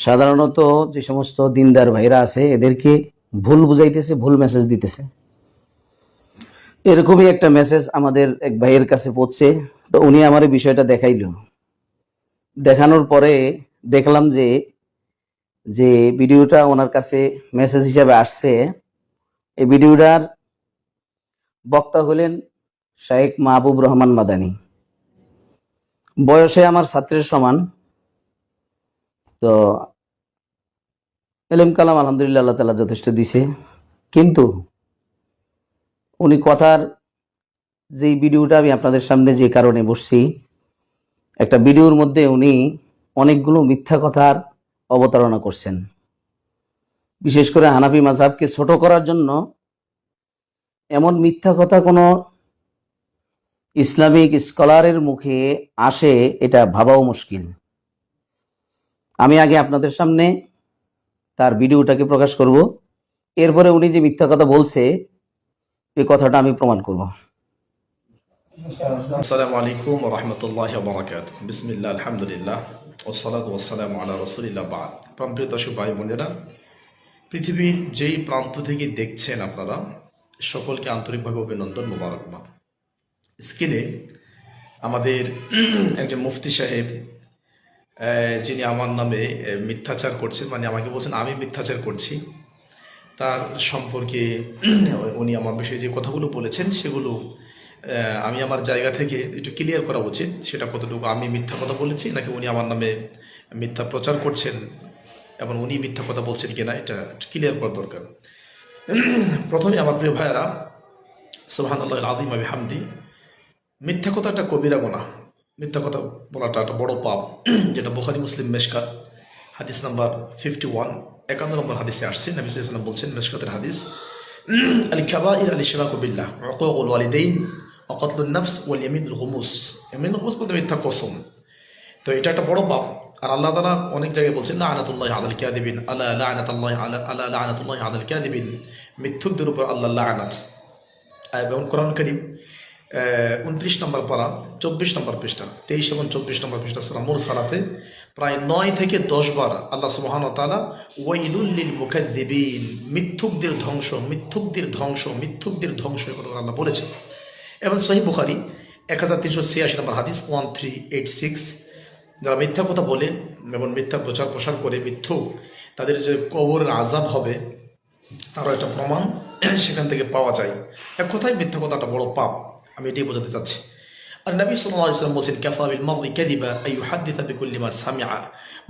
সাধারণত যে সমস্ত দিনদার ভাইরা আছে, এদেরকে ভুল বুঝাইতেছে, ভুল মেসেজ দিতেছে। এরকমই একটা মেসেজ আমাদের এক ভাইয়ের কাছে পড়ছে। তো উনি আমার এই বিষয়টা দেখাইল। দেখানোর পরে দেখলাম যে যে ভিডিওটা ওনার কাছে মেসেজ হিসাবে আসছে। এই ভিডিওটার বক্তা হলেন শাহেক মাহবুব রহমান মাদানী। বয়সে আমার ছাত্রের সমান। তো এলেম কালাম আলহামদুলিল্লাহ আল্লাহ তালা যথেষ্ট দিছে। কিন্তু উনি কথার যে ভিডিওটা আমি আপনাদের সামনে যে কারণে বসছি, একটা ভিডিওর মধ্যে উনি অনেকগুলো মিথ্যা কথার অবতারণা করছেন। বিশেষ করে হানাফি মাঝহাবকে ছোট করার জন্য এমন মিথ্যা কথা কোনো ইসলামিক স্কলারের মুখে আসে, এটা ভাবাও মুশকিল। আমি আগে আপনাদের সামনে তার ভিডিওটাকে প্রকাশ করব। এরপরে উনি যে মিথ্যা কথা বলছে এই কথাটা আমি প্রমাণ করব। আসসালামু আলাইকুম রহমতুল্লাহ বরাকাত বিসমিল্লাহ, আলহামদুলিল্লাহ ওসালাত ওসালাম আল্লাহ রসুলিল্লাহ বাদ। প্রাণপ্রিয় দর্শক ভাই, বোনেরা পৃথিবীর যেই প্রান্ত থেকে দেখছেন আপনারা, সকলকে আন্তরিকভাবে অভিনন্দন মোবারকবাদ। স্ক্রিনে আমাদের একজন মুফতি সাহেব যিনি আমার নামে মিথ্যাচার করছেন মানে আমাকে বলছেন, আমি মিথ্যাচার করছি। তার সম্পর্কে উনি আমার বিষয়ে যে কথাগুলো বলেছেন, সেগুলো আমি আমার জায়গা থেকে একটু ক্লিয়ার করা উচিত, সেটা কতটুকু আমি মিথ্যা কথা বলেছি, নাকি উনি আমার নামে মিথ্যা প্রচার করছেন, এবং উনি মিথ্যা কথা বলছেন কিনা, এটা ক্লিয়ার করা দরকার। প্রথমে আমার প্রিয় ভাইয়েরা সোহান আল্লাহ আদিম আবি হামদি। মিথ্যা কথা একটা কবিরা গোনা। মিথ্যা কথা বলাটা একটা বড় পাপ, যেটা বোখারি মুসলিম মেশকাত, হাদিস নাম্বার ফিফটি ওয়ান একান্ন নম্বর হাদিসে আসছে। নবী সাল্লাম বলছেন, মেশকাতের হাদিস, আল খাবাইর আলী শিরাক বিল্লাহ উকুকুল ওয়ালিদাইন ওয়াকাতলুন নাফস ওয়াল ইয়ামিনুল গুমুস ইয়ামিনুল গুমুস বলতে মিথ্যা কসম। তো এটা একটা বড় পাপ। আর আল্লাহ তাআলা অনেক জায়গায় বলছেন লাআনাতুল্লাহ আলাল কাযিবিন, আলা লাআনাতুল্লাহ আলা আলা লাআনাতুল্লাহ আলাল কাযিবিন। মিথ্যুকদের উপর আল্লাহ লাআনাত এবং কোরআন করিম উনত্রিশ নম্বর পারা, চব্বিশ নম্বর পৃষ্ঠা, তেইশ এবং চব্বিশ নম্বর পৃষ্ঠা সুরা মুর সালাতে, প্রায় নয় থেকে দশ বার আল্লাহ সুবহান তালা ওয়াইলুল্লিল মুখাদ্দিবিন মিথ্যুকদের ধ্বংস মিথ্যুকদের ধ্বংস মিথ্যুকদের ধ্বংস এ কথা আল্লাহ বলেছেন। এবং সহি বুখারি এক হাজার তিনশো ছিয়াশি নম্বর হাদিস ওয়ান থ্রি এইট সিক্স যারা মিথ্যা কথা বলে এবং মিথ্যা প্রচার প্রসার করে মিথ্যুক, তাদের যে কবরের আজাব হবে, তারও একটা প্রমাণ সেখান থেকে পাওয়া যায়। এক কথায় মিথ্যা কথাটা বড় পাপ। আমি এটাই বোঝাতে চাচ্ছি। আর নবী সাল্লাম বলছেন কাফাবিল মারদি কাদিবা আই ইউহাদ্দিসা বিকুল্লি মা সামিআ।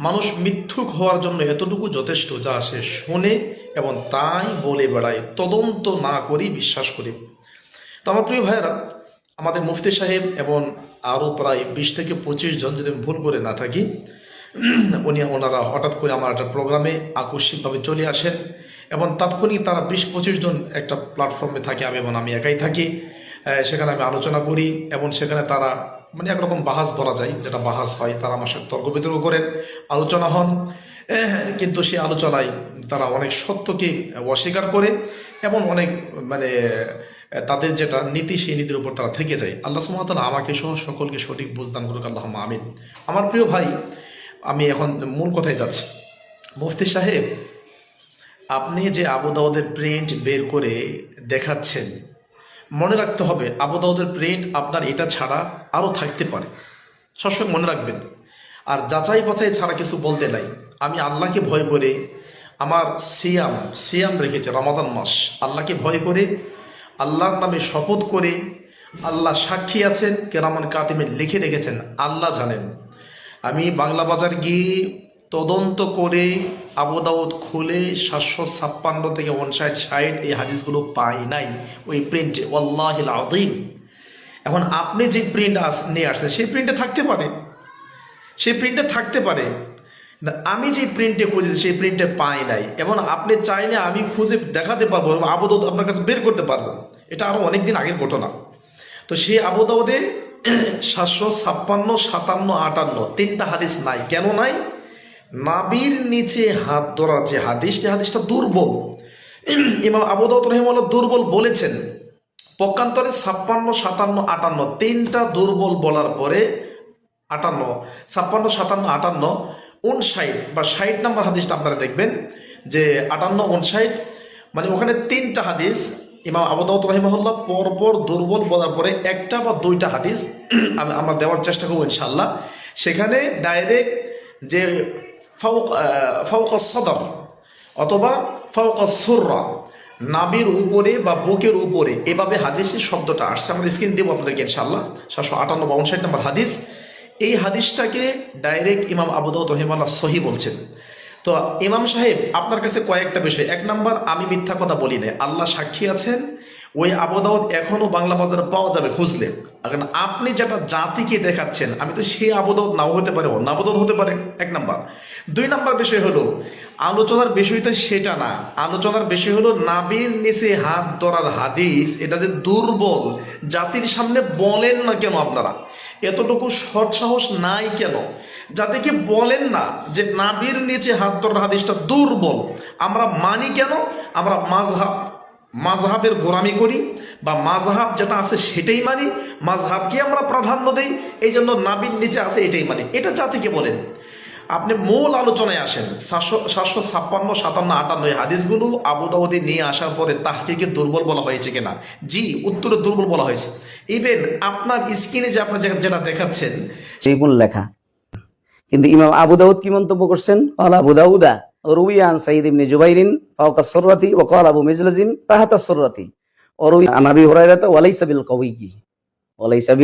মানুষ মিথ্যুক হওয়ার জন্য এতটুকু যথেষ্ট যা সে শোনে এবং তাই বলে বেড়ায়। তদন্ত না করি বিশ্বাস করি। তো আমার প্রিয় ভাইয়েরা, আমাদের মুফতি সাহেব এবং আরও প্রায় বিশ থেকে পঁচিশ জন যদি ভুল করে না থাকি, উনি ওনারা হঠাৎ করে আমার একটা প্রোগ্রামে আকস্মিকভাবে চলে আসেন এবং তাৎক্ষণিক তারা বিশ পঁচিশ জন একটা প্ল্যাটফর্মে থাকে, আমি এবং আমি একাই থাকি। সেখানে আমি আলোচনা করি এবং সেখানে তারা মানে একরকম বাহাস বলা যায়, যেটা বাহাস হয়, তারা আমার সাথে তর্ক বিতর্ক করেন, আলোচনা হন। কিন্তু সেই আলোচনায় তারা অনেক সত্যকে অস্বীকার করে এবং অনেক মানে তাদের যেটা নীতি, সেই নীতির উপর তারা থেকে যায়। আল্লাহ সুমতালা আমাকে সহ সকলকে সঠিক বুঝদান করুক আল্লাহ আমিন। আমার প্রিয় ভাই, আমি এখন মূল কথায় যাচ্ছি। মুফতি সাহেব, আপনি যে আবুদাউদের প্রিন্ট বের করে দেখাচ্ছেন মনে রাখতে হবে, আবু দাউদের প্রিন্ট আপনার এটা ছাড়া আরও থাকতে পারে। সবসময় মনে রাখবেন। আর যাচাই বাছাই ছাড়া কিছু বলতে নাই। আমি আল্লাহকে ভয় করে আমার সিয়াম সিয়াম রেখেছে রমাদান মাস। আল্লাহকে ভয় করে, আল্লাহর নামে শপথ করে, আল্লাহ সাক্ষী আছেন, কেরামান কাতিমে লিখে রেখেছেন, আল্লাহ জানেন। আমি বাংলা বাজার গিয়ে তদন্ত করে আবু দাউদ খুলে সাতশো ছাপ্পান্ন থেকে উনষাট, ষাট এই হাদিসগুলো পাই নাই। ওই প্রিন্টে ওয়াল্লাহিল আযীম। এখন আপনি যে প্রিন্ট আস, নিয়ে আসছেন, সেই প্রিন্টে থাকতে পারে। সেই প্রিন্টে থাকতে পারে। আমি যে প্রিন্টে খুঁজেছি, সেই প্রিন্টে পাই নাই। এবং আপনি চাইলে আমি খুঁজে দেখাতে পারব এবং আবদাউদ আপনার কাছে বের করতে পারব। এটা আরও অনেক দিন আগের ঘটনা। তো সেই আবদাউদে সাতশো ছাপ্পান্ন, সাতান্ন, আটান্ন তিনটা হাদিস নাই। কেন নাই? নাবির নিচে হাত ধরার যে হাদিস সে হাদিসটা দুর্বল। ইমাম আবুদাউদ রহিমাল্লাহ দুর্বল বলেছেন, পক্ষান্তরে ছাপ্পান্ন, সাতান্ন, আটান্ন, তিনটা দুর্বল বলার পরে আটান্ন, ছাপ্পান্ন, সাতান্ন, আটান্ন, উনষাট বা ষাট নাম্বার হাদিসটা আপনারা দেখবেন, যে আটান্ন, উনষাট মানে ওখানে তিনটা হাদিস ইমাম আবুদাউদ রহিমাহুল্লাহ পরপর দুর্বল বলার পরে একটা বা দুইটা হাদিস আমি- আমরা দেওয়ার চেষ্টা করব ইনশাল্লাহ সেখানে ডাইরেক্ট যে ফাউক ফাউক সদর অথবা ফাউক সুররা নাবির উপরে বা বুকের উপরে, এভাবে হাদিসের শব্দটা আসছে। আমরা স্ক্রিন দেবো আপনাদেরকে ইনশাল্লাহ সাতশো আটান্ন বা উনষাট নম্বর হাদিস। এই হাদিসটাকে ডাইরেক্ট ইমাম আবুদাউদ রহিমাল্লাহ সহি বলছেন। তো ইমাম সাহেব, আপনার কাছে কয়েকটা বিষয়। এক নাম্বার, আমি মিথ্যা কথা বলি না আল্লাহ সাক্ষী আছেন। ওই আবদাওয়াত এখনও বাংলা বাজারে পাওয়া যাবে, খুঁজলে। কারণ আপনি যেটা জাতিকে দেখাচ্ছেন, আমি তো সে আবদাওয়াত নাও হতে পারে, অন্য হতে পারে। এক নাম্বার। দুই নাম্বার বিষয় হলো, আলোচনার বিষয় তো সেটা না। আলোচনার বিষয় হলো, নাবির নিচে হাত ধরার হাদিস, এটা যে দুর্বল, জাতির সামনে বলেন না কেন আপনারা? এতটুকু সৎ সাহস নাই কেন? যাতে কি বলেন না যে নাবির নিচে হাত ধরার হাদিসটা দুর্বল। আমরা মানি কেন? আমরা মাঝহাব, মাঝহাবের গোরামি করি। বা মাঝহাব যেটা আছে সেটাই মানি মাঝহাবকে আমরা প্রাধান্য দিই এই জন্য নাবির নিচে আছে এটাই মানি। এটা জাতিকে বলেন। আপনি মূল আলোচনায় আসেন সাতশো সাতশো ছাপ্পান্ন সাতান্ন আটান্ন হাদিসগুলো আবুদাবুদি নিয়ে আসার পরে তাহকিকে দুর্বল বলা হয়েছে কিনা? জি উত্তরে দুর্বল বলা হয়েছে। ইভেন আপনার স্ক্রিনে যে আপনার যেটা দেখাচ্ছেন সেই লেখা। কিন্তু ইমাম আবু দাউদ কি মন্তব্য করছেন? অল আবু দাউদা রুইয়ান সাইদ ইবনে জুবাইরিন ফাওকা সররাতি ওয়া ক্বাল আবু মিজলাজিন তাহাতা সররাতি অরুই আন আবি হুরায়রাতা কবিগি ওয়ালাইসা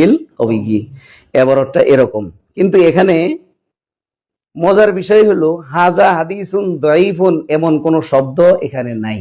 এবারটা এরকম। কিন্তু এখানে মজার বিষয় হলো, হাজা হাদিসুন দাইফুন এমন কোন শব্দ এখানে নাই।